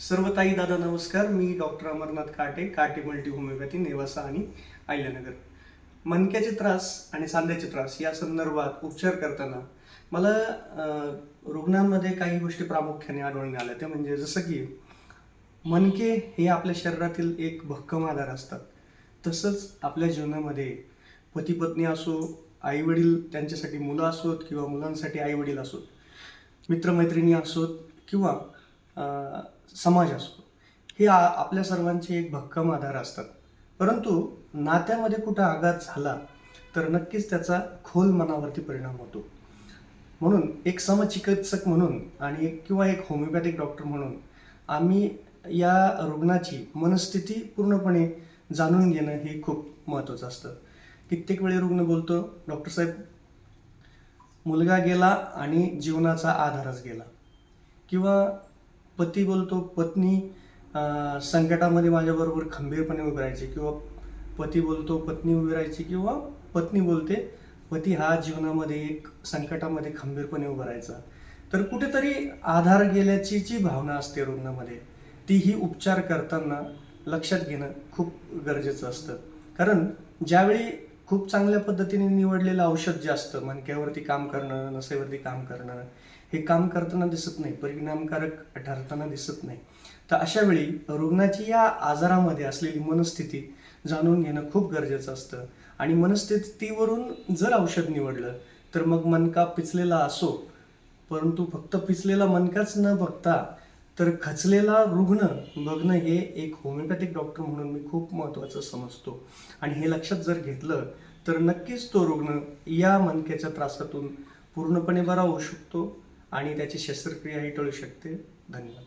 सर्व ताई दादा नमस्कार. मी डॉक्टर अमरनाथ काटे काटे मल्टी होमिओपॅथी नेवासा आणि आयल्यानगर मणक्याचे त्रास आणि सांध्याचे त्रास या संदर्भात उपचार करताना मला रुग्णांमध्ये काही गोष्टी प्रामुख्याने आढळून आल्या. त्या म्हणजे जसं की मणके हे आपल्या शरीरातील एक भक्कम आधार असतात. तसंच आपल्या जीवनामध्ये पती पत्नी असो आईवडील त्यांच्यासाठी मुलं असोत किंवा मुलांसाठी आईवडील असोत मित्रमैत्रिणी असोत किंवा समाज असतो. हे आपल्या सर्वांचे एक भक्कम आधार असतात. परंतु नात्यामध्ये कुठं आघात झाला तर नक्कीच त्याचा खोल मनावरती परिणाम होतो. म्हणून एक समचिकित्सक म्हणून आणि एक किंवा एक होमिओपॅथिक डॉक्टर म्हणून आम्ही या रुग्णाची मनस्थिती पूर्णपणे जाणून घेणं हे खूप महत्त्वाचं असतं. कित्येक वेळी रुग्ण बोलतो डॉक्टर साहेब मुलगा गेला आणि जीवनाचा आधारच गेला. किंवा पती बोलतो पत्नी संकटामध्ये माझ्याबरोबर खंबीरपणे उभी राहायची किंवा पती बोलतो पत्नी उभी राहायची किंवा पत्नी बोलते पती हा जीवनामध्ये एक संकटामध्ये खंबीरपणे उभा राहायचा. तर कुठेतरी आधार गेल्याची जी भावना असते रुग्णामध्ये ती ही उपचार करताना लक्षात घेणं खूप गरजेचं असतं. कारण ज्यावेळी खूप चांगल्या पद्धतीने निवडलेलं औषध जे असतं मणक्यावरती काम करणं नसेवरती काम करणं हे काम करताना दिसत नाही परिणामकारक ठरताना दिसत नाही. तर अशा वेळी रुग्णाची या आजारामध्ये असलेली मनस्थिती जाणून घेणं खूप गरजेचं असतं. आणि मनस्थितीवरून जर औषध निवडलं तर मग मनका पिचलेला असो परंतु फक्त पिचलेला मनकाच न बघता तर खचलेला रुग्ण बघणं हे एक होमिओपॅथिक डॉक्टर म्हणून मी खूप महत्त्वाचं समजतो. आणि हे लक्षात जर घेतलं तर नक्कीच तो रुग्ण या मनक्याच्या त्रासातून पूर्णपणे बरा होऊ शकतो. आणि त्याची शस्त्रक्रियाही टळू शकते. धन्यवाद.